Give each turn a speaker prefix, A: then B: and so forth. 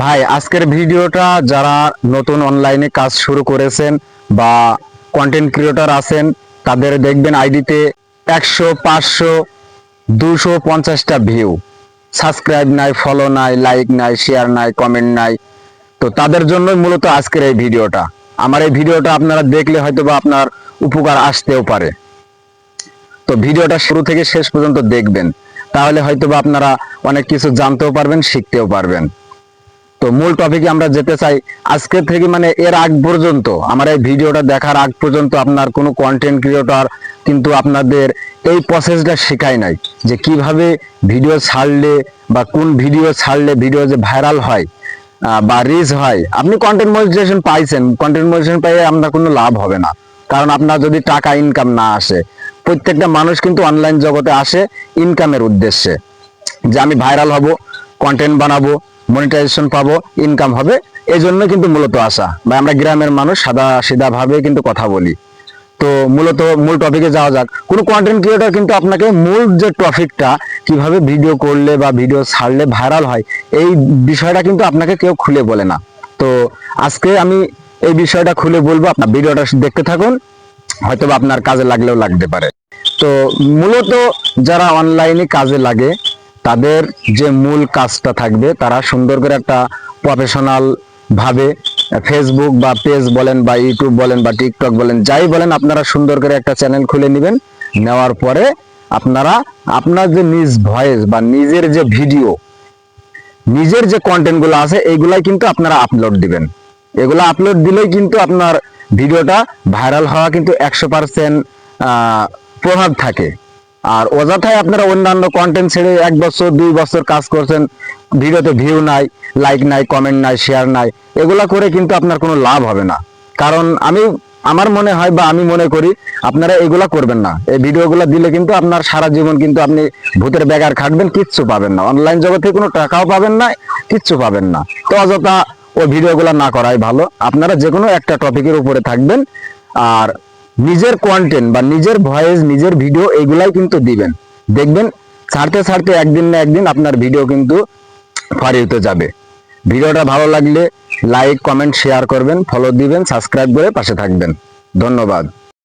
A: ভাই, আজকের ভিডিওটা যারা নতুন অনলাইনে কাজ শুরু করেছেন বা কন্টেন্ট ক্রিয়েটর আছেন, তাদের দেখবেন আইডিতে একশো, পাঁচশো, দুশো পঞ্চাশটা ভিউ সাবস্ক্রাইব নাই ফলো নাই লাইক নাই শেয়ার নাই কমেন্ট নাই। তো তাদের জন্যই মূলত আজকের এই ভিডিওটা। আমার এই ভিডিওটা আপনারা দেখলে হয়তো বা আপনার উপকার আসতেও পারে। তো ভিডিওটা শুরু থেকে শেষ পর্যন্ত দেখবেন। তাহলে হয়তো বা আপনারা অনেক কিছু জানতেও পারবেন, শিখতেও পারবেন। তো মূল টপিকে আমরা যেতে চাই। আজকে থেকে মানে এর আগ পর্যন্ত, আমার এই ভিডিওটা দেখার আগ পর্যন্ত আপনার কোনো কন্টেন্ট ক্রিয়েটর কিন্তু আপনাদের এই প্রসেসটা শেখায় নাই, যে কীভাবে ভিডিও ছাড়লে বা কোন ভিডিও ছাড়লে ভিডিও যে ভাইরাল হয় বা রিচ হয়। আপনি কন্টেন্ট মনিটাইজেশন পাইছেন কন্টেন্ট মনিটাইজেশন পাইয়ে আপনার কোনো লাভ হবে না। কারণ আপনার যদি টাকা ইনকাম না আসে, প্রত্যেকটা মানুষ কিন্তু অনলাইন জগতে আসে ইনকামের উদ্দেশ্যে। যে আমি ভাইরাল হব কন্টেন্ট বানাবো মনিটাইজেশন পাবো ইনকাম হবে এই জন্য কিন্তু মূলত আসা বা আমরা গ্রামের মানুষ, সাদা সিধা ভাবে কিন্তু কথা বলি। তো মূলত মূল টপিকে যাওয়া যাক। কোনো কন্টেন্ট ক্রিয়েটর কিন্তু আপনাকে মূল যে টপিকটা কীভাবে ভিডিও করলে বা ভিডিও ছাড়লে ভাইরাল হয়, এই বিষয়টা কিন্তু আপনাকে কেউ খুলে বলে না। তো আজকে আমি এই বিষয়টা খুলে বলব, আপনার ভিডিওটা দেখতে থাকুন হয়তো আপনার কাজে লাগলেও লাগতে পারে। তো মূলত যারা অনলাইনে কাজে লাগে তাদের যে মূল কাজটা থাকবে, তারা সুন্দর করে একটা প্রফেশনাল ভাবে ফেসবুক বা পেজ বলেন বা ইউটিউব বলেন বা টিকটক বলেন, যাই বলেন আপনারা সুন্দর করে একটা চ্যানেল খুলে নেবেন। নেওয়ার পরে আপনারা, আপনার যে নিজ ভয়েস বা নিজের যে ভিডিও নিজের যে কন্টেন্টগুলো আছে এইগুলাই কিন্তু আপনারা আপলোড দিবেন। এগুলো আপলোড দিলেই কিন্তু আপনার ভিডিওটা ভাইরাল হওয়া কিন্তু একশো পার্সেন্ট প্রভাব থাকে। আর অযথায় আপনারা অন্যান্য কন্টেন্ট ছেড়ে এক বছর, দুই বছর কাজ করছেন, ভিডিওতে ভিউ নাই লাইক নাই কমেন্ট নাই শেয়ার নাই, এগুলা করে কিন্তু আপনার কোনো লাভ হবে না। কারণ আমি, আমার মনে হয় বা আমি মনে করি আপনারা এগুলা করবেন না। এই ভিডিওগুলো দিলে কিন্তু আপনার সারা জীবন কিন্তু আপনি ভূতের বেগার খাটবেন, কিচ্ছু পাবেন না। অনলাইন জগতে কোনো টাকাও পাবেন না, কিচ্ছু পাবেন না। তো অযথা ওই ভিডিওগুলো না করাই ভালো। আপনারা যে কোনো একটা টপিকের উপরে থাকবেন। আর নিজের কন্টেন্ট বা নিজের ভয়েস নিজের ভিডিও এগুলাই কিন্তু দিবেন। দেখবেন, ছাড়তে ছাড়তে একদিন না একদিন আপনার ভিডিও কিন্তু ফারিতে যাবে। ভিডিওটা ভালো লাগলে লাইক কমেন্ট শেয়ার করবেন ফলো দিবেন সাবস্ক্রাইব করে পাশে থাকবেন। ধন্যবাদ।